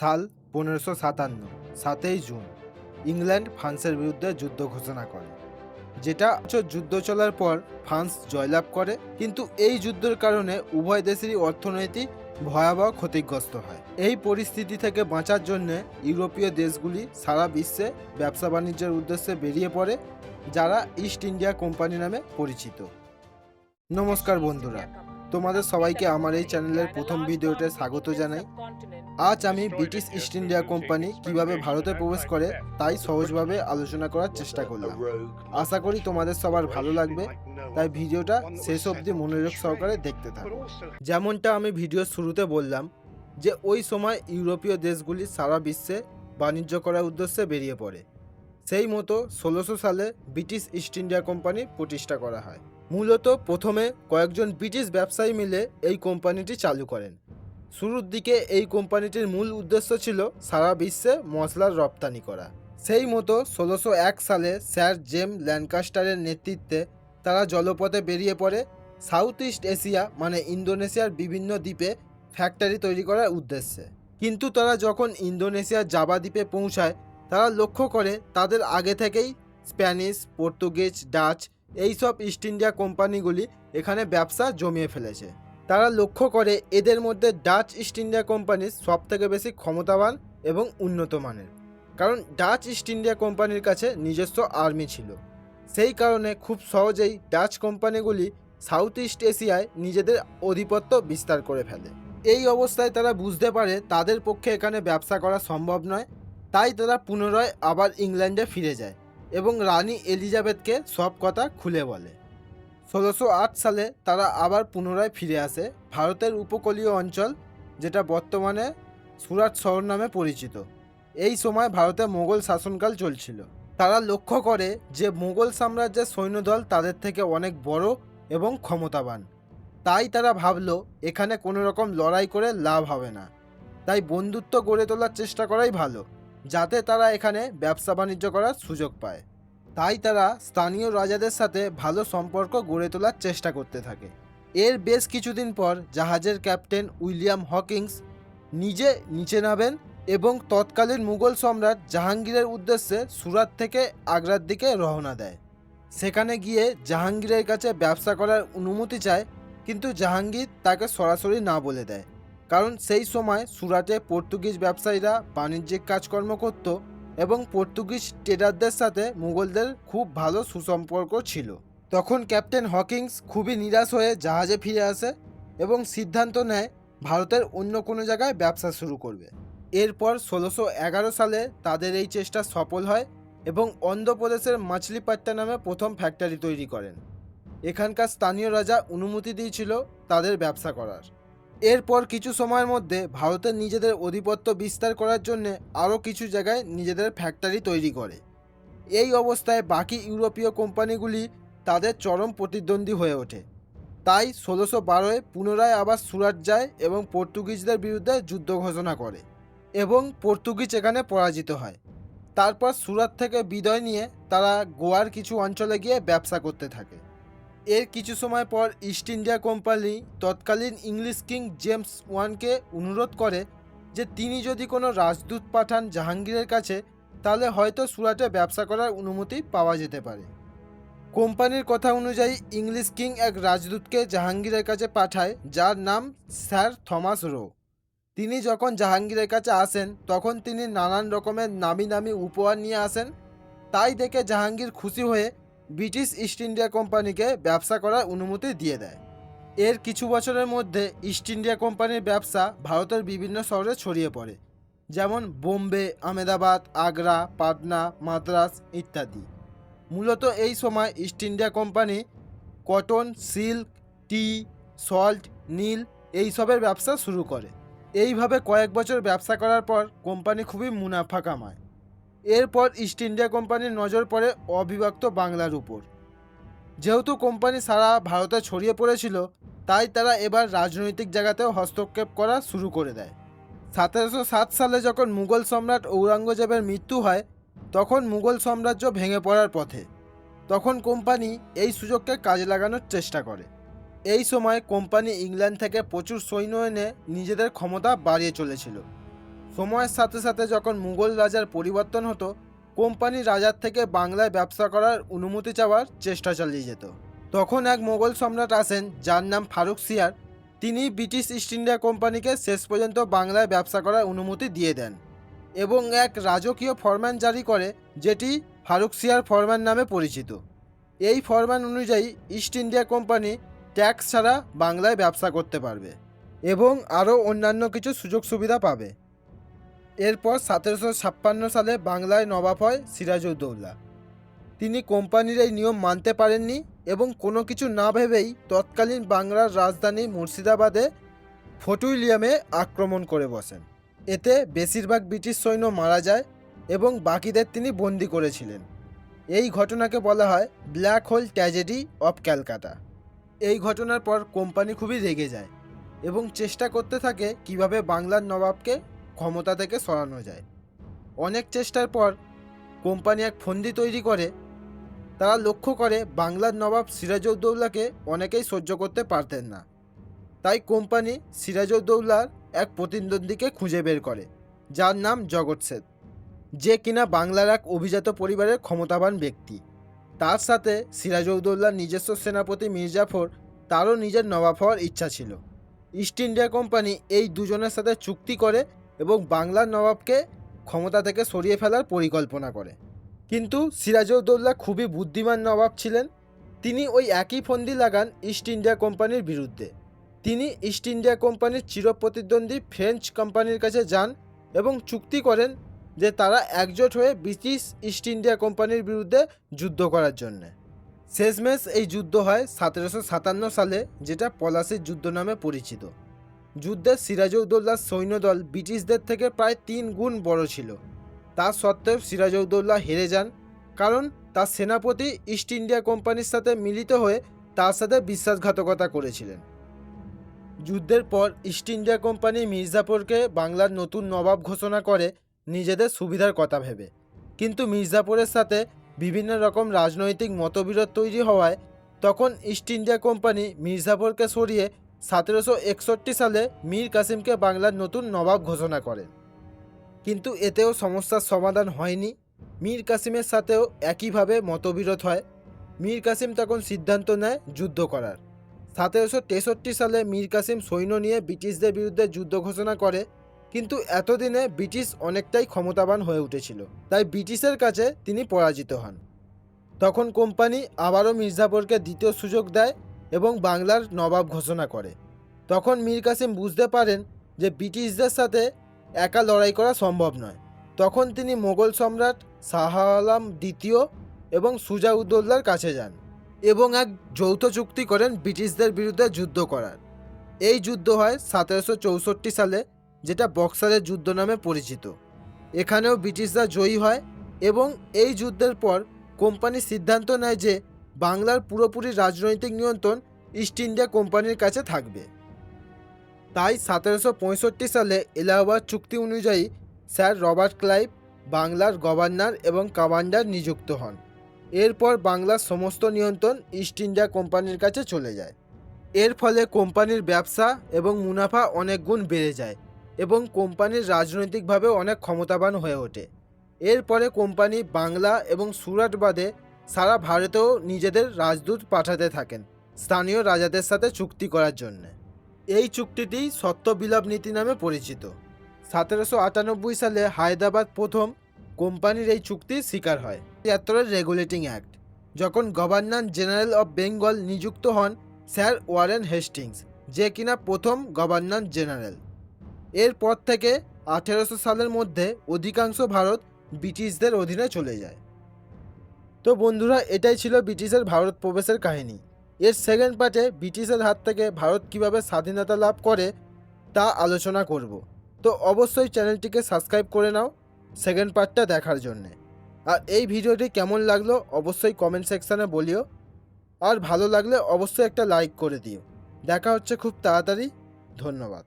সাল পনেরোশো সাতান্ন, সাতই জুন, ইংল্যান্ড ফ্রান্সের বিরুদ্ধে যুদ্ধ ঘোষণা করে, যেটা যুদ্ধ চলার পর ফ্রান্স জয়লাভ করে, কিন্তু এই যুদ্ধের কারণে উভয় দেশেরই অর্থনৈতিক ভয়াবহ ক্ষতিগ্রস্ত হয়। এই পরিস্থিতি থেকে বাঁচার জন্য ইউরোপীয় দেশগুলি সারা বিশ্বে ব্যবসা বাণিজ্যের উদ্দেশ্যে বেরিয়ে পড়ে, যারা ইস্ট ইন্ডিয়া কোম্পানি নামে পরিচিত। নমস্কার বন্ধুরা তোমাদের সবাইকে আমার এই চ্যানেলের প্রথম ভিডিওতে স্বাগত জানাই। আজ আমি ব্রিটিশ ইস্ট ইন্ডিয়া কোম্পানি কীভাবে ভারতে প্রবেশ করে তাই সহজভাবে আলোচনা করার চেষ্টা করলাম। আশা করি তোমাদের সবার ভালো লাগবে, তাই ভিডিওটা শেষ অবধি মনোযোগ সহকারে দেখতে থাকো। যেমনটা আমি ভিডিওর শুরুতে বললাম, যে ওই সময় ইউরোপীয় দেশগুলি সারা বিশ্বে বাণিজ্য করার উদ্দেশ্যে বেরিয়ে পড়ে। সেই মতো ষোলোশো সালে ব্রিটিশ ইস্ট ইন্ডিয়া কোম্পানি প্রতিষ্ঠা করা হয়। মূলত প্রথমে কয়েকজন ব্রিটিশ ব্যবসায়ী মিলে এই কোম্পানিটি চালু করেন। শুরুর দিকে এই কোম্পানিটির মূল উদ্দেশ্য ছিল সারা বিশ্বে মশলার রপ্তানি করা। সেই মতো ষোলোশো এক সালে স্যার জেম ল্যান্কাস্টারের নেতৃত্বে তারা জলপথে বেরিয়ে পড়ে সাউথ ইস্ট এশিয়া মানে ইন্দোনেশিয়ার বিভিন্ন দ্বীপে ফ্যাক্টরি তৈরি করার উদ্দেশ্যে। কিন্তু তারা যখন ইন্দোনেশিয়ার জাবা দ্বীপে পৌঁছায়, তারা লক্ষ্য করে তাদের আগে থেকেই স্প্যানিশ, পর্তুগিজ, ডাচ এইসব ইস্ট ইন্ডিয়া কোম্পানিগুলি এখানে ব্যবসা জমিয়ে ফেলেছে। তারা লক্ষ্য করে এদের মধ্যে ডাচ ইস্ট ইন্ডিয়া কোম্পানি সব থেকে বেশি ক্ষমতাবান এবং উন্নত মানের। কারণ ডাচ ইস্ট ইন্ডিয়া কোম্পানির কাছে নিজস্ব আর্মি ছিল। সেই কারণে খুব সহজেই ডাচ কোম্পানিগুলি সাউথ ইস্ট এশিয়ায় নিজেদের আধিপত্য বিস্তার করে ফেলে। এই অবস্থায় তারা বুঝতে পারে তাদের পক্ষে এখানে ব্যবসা করা সম্ভব নয়। তাই তারা পুনরায় আবার ইংল্যান্ডে ফিরে যায়। এবং রানী এলিজাবেথকে সব কথা খুলে বলে। ষোলোশো সালে তারা আবার পুনরায় ফিরে আসে ভারতের উপকূলীয় অঞ্চল, যেটা বর্তমানে সুরাট শহর নামে পরিচিত। এই সময় ভারতে মোগল শাসনকাল চলছিল। তারা লক্ষ্য করে যে মোগল সাম্রাজ্যের সৈন্যদল তাদের থেকে অনেক বড় এবং ক্ষমতাবান। তাই তারা ভাবলো, এখানে কোনো রকম লড়াই করে লাভ হবে না। তাই বন্ধুত্ব গড়ে তোলার চেষ্টা করাই ভালো। যাতে তারা এখানে ব্যবসা বাণিজ্য করার সুযোগ পায়। তাই তারা স্থানীয় রাজাদের সাথে ভালো সম্পর্ক গড়ে তোলার চেষ্টা করতে থাকে। এর বেশ কিছুদিন পর জাহাজের ক্যাপ্টেন উইলিয়াম হকিংস নিজে নিচে নামেন এবং তৎকালীন মুঘল সম্রাট জাহাঙ্গীরের উদ্দেশ্যে সুরাত থেকে আগ্রার দিকে রওনা দেয়। সেখানে গিয়ে জাহাঙ্গীরের কাছে ব্যবসা করার অনুমতি চায়, কিন্তু জাহাঙ্গীর তাকে সরাসরি না বলে দেয়। কারণ সেই সময় সুরাটে পর্তুগিজ ব্যবসায়ীরা বাণিজ্যিক কাজকর্ম করত এবং পর্তুগিজ ট্রেডারদের সাথে মুঘলদের খুব ভালো সুসম্পর্ক ছিল। তখন ক্যাপ্টেন হকিংস খুবই নিরাশ হয়ে জাহাজে ফিরে আসে এবং সিদ্ধান্ত নেয় ভারতের অন্য কোনো জায়গায় ব্যবসা শুরু করবে। এরপর ষোলোশো এগারো সালে তাদের এই চেষ্টা সফল হয় এবং অন্ধ্রপ্রদেশের মাছলিপাট্টা নামে প্রথম ফ্যাক্টরি তৈরি করেন। এখানকার স্থানীয় রাজা অনুমতি দিয়েছিল তাদের ব্যবসা করার। এরপর কিছু সময়ের মধ্যে ভারতের নিজেদের আধিপত্য বিস্তার করার জন্য আরও কিছু জায়গায় নিজেদের ফ্যাক্টরি তৈরি করে। এই অবস্থায় বাকি ইউরোপীয় কোম্পানিগুলি তাদের চরম প্রতিদ্বন্দ্বী হয়ে ওঠে। তাই ষোলোশো বারোয় পুনরায় আবার সুরাট যায় এবং পর্তুগিজদের বিরুদ্ধে যুদ্ধ ঘোষণা করে এবং পর্তুগিজ এখানে পরাজিত হয়। তারপর সুরাট থেকে বিদায় নিয়ে তারা গোয়ার কিছু অঞ্চলে গিয়ে ব্যবসা করতে থাকে। এর কিছু সময় পর ইস্ট ইন্ডিয়া কোম্পানি তৎকালীন ইংলিশ কিং জেমস ওয়ানকে অনুরোধ করে যে তিনি যদি কোনো রাজদূত পাঠান জাহাঙ্গীরের কাছে, তাহলে হয়তো সুরাটে ব্যবসা করার অনুমতি পাওয়া যেতে পারে। কোম্পানির কথা অনুযায়ী ইংলিশ কিং এক রাজদূতকে জাহাঙ্গীরের কাছে পাঠায়, যার নাম স্যার থমাস রো। তিনি যখন জাহাঙ্গীরের কাছে আসেন, তখন তিনি নানান রকমের নামি নামি উপহার নিয়ে আসেন। তাই দেখে জাহাঙ্গীর খুশি হয়ে ব্রিটিশ ইস্ট ইন্ডিয়া কোম্পানিকে ব্যবসা করার অনুমতি দিয়ে দেয়। এর কিছু বছরের মধ্যে ইস্ট ইন্ডিয়া কোম্পানির ব্যবসা ভারতের বিভিন্ন শহরে ছড়িয়ে পড়ে, যেমন বোম্বে আমেদাবাদ আগ্রা, পাটনা, মাদ্রাস ইত্যাদি। মূলত এই সময় East India company cotton, silk, tea, salt, নীল এইসবের ব্যবসা শুরু করে। এইভাবে কয়েক বছর ব্যবসা করার পর কোম্পানি খুবই মুনাফা কামায়। এরপর ইস্ট ইন্ডিয়া কোম্পানির নজর পড়ে অবিভক্ত বাংলার উপর। যেহেতু কোম্পানি সারা ভারতে ছড়িয়ে পড়েছিল, তাই তারা এবার রাজনৈতিক জায়গাতেও হস্তক্ষেপ করা শুরু করে দেয়। সতেরোশো সাত সালে যখন মুঘল সম্রাট ঔরঙ্গজেবের মৃত্যু হয়, তখন মুঘল সাম্রাজ্য ভেঙে পড়ার পথে। তখন কোম্পানি এই সুযোগকে কাজে লাগানোর চেষ্টা করে। এই সময় কোম্পানি ইংল্যান্ড থেকে প্রচুর সৈন্য এনে নিজেদের ক্ষমতা বাড়িয়ে চলেছিল। সময়ের সাথে সাথে যখন মুঘল রাজার পরিবর্তন হতো, কোম্পানি রাজার থেকে বাংলায় ব্যবসা করার অনুমতি চাওয়ার চেষ্টা চালিয়ে যেত। তখন এক মোগল সম্রাট আসেন, যার নাম ফারুক সিয়ার। তিনি ব্রিটিশ ইস্ট ইন্ডিয়া কোম্পানিকে শেষ পর্যন্ত বাংলায় ব্যবসা করার অনুমতি দিয়ে দেন এবং এক রাজকীয় ফরম্যান জারি করে, যেটি ফারুক সিয়ার ফরমান নামে পরিচিত। এই ফরম্যান অনুযায়ী ইস্ট ইন্ডিয়া কোম্পানি ট্যাক্স ছাড়া বাংলায় ব্যবসা করতে পারবে এবং আরও অন্যান্য কিছু সুযোগ সুবিধা পাবে। এরপর সতেরোশো ছাপ্পান্ন সালে বাংলায় নবাব হয় সিরাজউদ্দৌলা। তিনি কোম্পানির এই নিয়ম মানতে পারেননি এবং কোনো কিছু না ভেবেই তৎকালীন বাংলার রাজধানী মুর্শিদাবাদে ফোর্ট উইলিয়ামে আক্রমণ করে বসেন। এতে বেশিরভাগ ব্রিটিশ সৈন্য মারা যায় এবং বাকিদের তিনি বন্দি করেছিলেন। এই ঘটনাকে বলা হয় black hole tragedy of Calcutta. এই ঘটনার পর কোম্পানি খুবই রেগে যায় এবং চেষ্টা করতে থাকে কীভাবে বাংলার নবাবকে ক্ষমতা থেকে সরানো যায়। অনেক চেষ্টার পর কোম্পানি এক ফন্দি তৈরি করে। তারা লক্ষ্য করে বাংলার নবাব সিরাজউদ্দৌলাকে অনেকেই সহ্য করতে পারতেন না। তাই কোম্পানি সিরাজউদ্দৌলার এক প্রতিদ্বন্দ্বীকে খুঁজে বের করে, যার নাম জগৎ সেন, যে কিনা বাংলার এক অভিজাত পরিবারের ক্ষমতাবান ব্যক্তি। তার সাথে সিরাজউদ্দৌলার নিজস্ব সেনাপতি মির্জাফর, তারও নিজের নবাব হওয়ার ইচ্ছা ছিল। ইস্ট ইন্ডিয়া কোম্পানি এই দুজনের সাথে চুক্তি করে এবং বাংলার নবাবকে ক্ষমতা থেকে সরিয়ে ফেলার পরিকল্পনা করে। কিন্তু সিরাজউদ্দৌলা খুবই বুদ্ধিমান নবাব ছিলেন। তিনি ওই একই ফন্দি লাগান ইস্ট ইন্ডিয়া কোম্পানির বিরুদ্ধে। তিনি ইস্ট ইন্ডিয়া কোম্পানির চিরপ্রতিদ্বন্দ্বী ফ্রেঞ্চ কোম্পানির কাছে যান এবং চুক্তি করেন যে তারা একজোট হয়ে ব্রিটিশ ইস্ট ইন্ডিয়া কোম্পানির বিরুদ্ধে যুদ্ধ করার জন্যে। শেষমেশ এই যুদ্ধ হয় সতেরোশো সাতান্ন সালে, যেটা পলাশির যুদ্ধ নামে পরিচিত। যুদ্ধে সিরাজউদ্দৌলার সৈন্যদল ব্রিটিশদের থেকে প্রায় তিন গুণ বড় ছিল। তা সত্ত্বেও সিরাজউদ্দৌলা হেরে যান, কারণ তার সেনাপতি ইস্ট ইন্ডিয়া কোম্পানির সাথে মিলিত হয়ে তার সাথে বিশ্বাসঘাতকতা করেছিলেন। যুদ্ধের পর ইস্ট ইন্ডিয়া কোম্পানি মির্জাপুরকে বাংলার নতুন নবাব ঘোষণা করে নিজেদের সুবিধার কথা ভেবে। কিন্তু মির্জাপুরের সাথে বিভিন্ন রকম রাজনৈতিক মতবিরোধ তৈরি হওয়ায় তখন ইস্ট ইন্ডিয়া কোম্পানি মির্জাপুরকে সরিয়ে সতেরোশো একষট্টি সালে মীর কাসিমকে বাংলার নতুন নবাব ঘোষণা করেন। কিন্তু এতেও সমস্যার সমাধান হয়নি। মীর কাসিমের সাথেও একইভাবে মতবিরোধ হয়। মীর কাসিম তখন সিদ্ধান্ত নেয় যুদ্ধ করার। সতেরোশো তেষট্টি সালে মীর কাসিম সৈন্য নিয়ে ব্রিটিশদের বিরুদ্ধে যুদ্ধ ঘোষণা করে। কিন্তু এতদিনে ব্রিটিশ অনেকটাই ক্ষমতাবান হয়ে উঠেছিল। তাই ব্রিটিশের কাছে তিনি পরাজিত হন। তখন কোম্পানি আবারও মির্জাপুরকে দ্বিতীয় সুযোগ দেয়। এবং বাংলার নবাব ঘোষণা করে। তখন মীর কাসিম বুঝতে পারেন যে ব্রিটিশদের সাথে একা লড়াই করা সম্ভব নয়। তখন তিনি মোগল সম্রাট শাহ আলম দ্বিতীয় এবং সুজাউদ্দৌলার কাছে যান এবং এক যৌথ চুক্তি করেন ব্রিটিশদের বিরুদ্ধে যুদ্ধ করার। এই যুদ্ধ হয় সতেরোশো চৌষট্টি সালে, যেটা বক্সারের যুদ্ধ নামে পরিচিত। এখানেও ব্রিটিশরা জয়ী হয় এবং এই যুদ্ধের পর কোম্পানি সিদ্ধান্ত নেয় যে বাংলার পুরোপুরি রাজনৈতিক নিয়ন্ত্রণ ইস্ট ইন্ডিয়া কোম্পানির কাছে থাকবে। তাই সতেরোশো পঁয়ষট্টি সালে এলাহাবাদ চুক্তি অনুযায়ী স্যার রবার্ট ক্লাইভ বাংলার গভর্নর এবং কমান্ডার নিযুক্ত হন। এরপর বাংলার সমস্ত নিয়ন্ত্রণ ইস্ট ইন্ডিয়া কোম্পানির কাছে চলে যায়। এর ফলে কোম্পানির ব্যবসা এবং মুনাফা অনেক গুণ বেড়ে যায় এবং কোম্পানির রাজনৈতিকভাবে অনেক ক্ষমতাবান হয়ে ওঠে। এরপরে কোম্পানি বাংলা এবং সুরাট বাদে সারা ভারতেও নিজেদের রাজদূত পাঠাতে থাকেন স্থানীয় রাজাদের সাথে চুক্তি করার জন্য। এই চুক্তিটি সত্য বিলাপ নীতি নামে পরিচিত। সতেরোশো আটানব্বই সালে হায়দ্রাবাদ প্রথম কোম্পানির এই চুক্তির শিকার হয়। তিয়াত্তরের রেগুলেটিং অ্যাক্ট, যখন গভর্নর জেনারেল অফ বেঙ্গল নিযুক্ত হন স্যার ওয়ারেন হেস্টিংস, যে কিনা প্রথম গভর্নর জেনারেল। এরপর থেকে আঠেরোশো সালের মধ্যে অধিকাংশ ভারত ব্রিটিশদের অধীনে চলে যায়। তো বন্ধুরা, এটাই ছিল ব্রিটিশের ভারত প্রবেশের কাহিনী। এর সেকেন্ড পার্টে ব্রিটিশের হাত থেকে ভারত কীভাবে স্বাধীনতা লাভ করে, তা আলোচনা করব। তো অবশ্যই চ্যানেলটিকে সাবস্ক্রাইব করে নাও সেকেন্ড পার্টটা দেখার জন্যে। আর এই ভিডিওটি কেমন লাগল অবশ্যই কমেন্ট সেকশানে বলিও। আর ভালো লাগলে অবশ্যই একটা লাইক করে দিও। দেখা হচ্ছে খুব তাড়াতাড়ি। ধন্যবাদ।